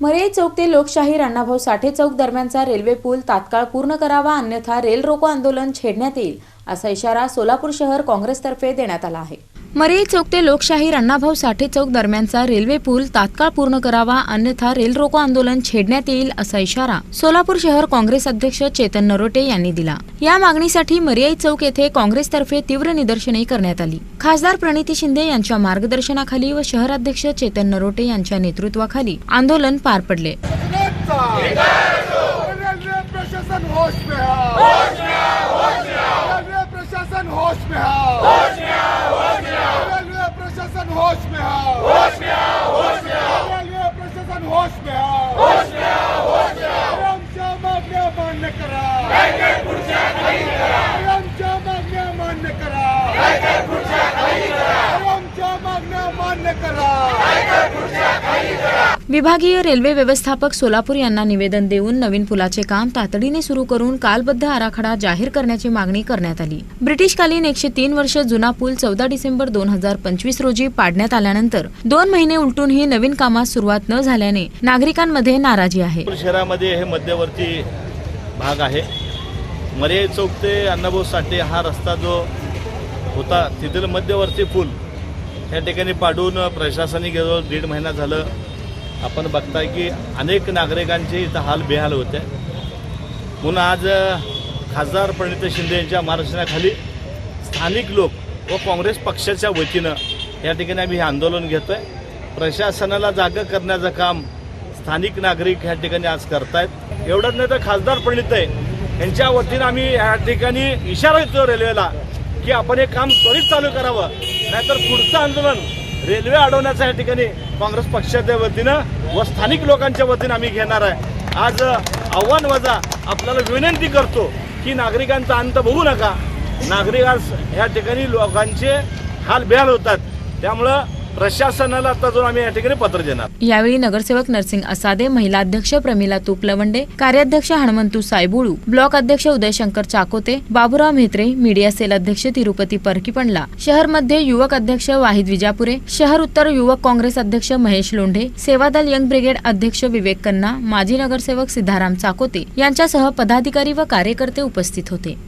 मरे चौक ते लोकशाही अण्णाभाऊ साठे चौक दरम्यानचा रेल्वे पूल तात्काळ पूर्ण करावा अन्यथा रेल रोको आंदोलन छेडण्यात येईल असा इशारा सोलापूर शहर काँग्रेसतर्फे देण्यात आला आहे. मरई चौक ते लोकशाही अण्णाभाऊ साठे चौक दरम्यानचा रेल्वे पूल तात्काळ पूर्ण करावा अन्यथा रेल रोको आंदोलन छेडण्यात येईल असा इशारा सोलापूर शहर काँग्रेस अध्यक्ष चेतन नरोटे यांनी दिला. या मागणीसाठी मरियाई चौक येथे काँग्रेसतर्फे तीव्र निदर्शने करण्यात आली. खासदार प्रणिती शिंदे यांच्या मार्गदर्शनाखाली व शहराध्यक्ष चेतन नरोटे यांच्या नेतृत्वाखाली आंदोलन पार पडले. प्रशासन होश में आओ रेलवे प्रशासन होश में आओ रेलवे प्रशासन होश में आओ रेलवे प्रशासन होश में आओ। आमच्या मागण्या मान्य करा आमच्या मागण्या मान्य करा आमच्या मागण्या मान्य करा विभागीय रेल्वे व्यवस्थापक सोलापूर यांना निवेदन देऊन नवीन पुलाचे काम तातडीने सुरू करून कालबद्ध आराखडा जाहीर करण्याची मागणी करण्यात आली. ब्रिटिशकालीन एकशे तीन वर्ष जुना पूल चौदा डिसेंबर दोन हजार पंचवीस रोजी पाडण्यात आल्यानंतर दोन महिने उलटूनही नवीन कामास सुरुवात न झाल्याने नागरिकांमध्ये नाराजी आहे. शहरामध्ये हे मध्यवर्ती भाग आहे. मरे चौक ते अण्णाभाऊ साठे हा रस्ता जो होता तिथील मध्यवर्ती पूल या ठिकाणी पाडून प्रशासनिक जवळ दीड महिना झालं. आपण बघताय की अनेक नागरिकांचे इथं हाल बेहाल होते म्हणून आज खासदार प्रणित शिंदे यांच्या मार्गदर्शनाखाली स्थानिक लोक व काँग्रेस पक्षाच्या वतीनं या ठिकाणी आम्ही हे आंदोलन घेतो आहे प्रशासनाला जागं करण्याचं काम स्थानिक नागरिक ह्या ठिकाणी आज करतायत. एवढंच नाही तर खासदार प्रणित आहे यांच्या वतीनं आम्ही या ठिकाणी इशारा देतो रेल्वेला की आपण हे काम त्वरित चालू करावं. नाहीतर पुढचं आंदोलन रेल्वे अडवण्याचा या ठिकाणी काँग्रेस पक्षाच्या वतीनं व स्थानिक लोकांच्या वतीनं आम्ही घेणार आहे. आज आव्हान वजा आपल्याला विनंती करतो की नागरिकांचा अंत बघू नका. नागरिकांस ह्या ठिकाणी लोकांचे हाल बेहाल होतात. त्यामुळं प्रशासनाला आता आम्ही या ठिकाणी पत्र देणार. यावेळी नगरसेवक नरसिंग असादे महिला अध्यक्ष प्रमिला तुपलवंडे कार्याध्यक्ष हनुमंतू सायबुळू ब्लॉक अध्यक्ष उदयशंकर चाकोते बाबुराव म्हेत्रे मीडिया सेल अध्यक्ष तिरुपती परकीपंडला शहर मध्य युवक अध्यक्ष वाहिद विजापुरे शहर उत्तर युवक काँग्रेस अध्यक्ष महेश लोंढे सेवादल यंग ब्रिगेड अध्यक्ष विवेक कन्ना माजी नगरसेवक सिद्धाराम चाकोते यांच्यासह पदाधिकारी व कार्यकर्ते उपस्थित होते.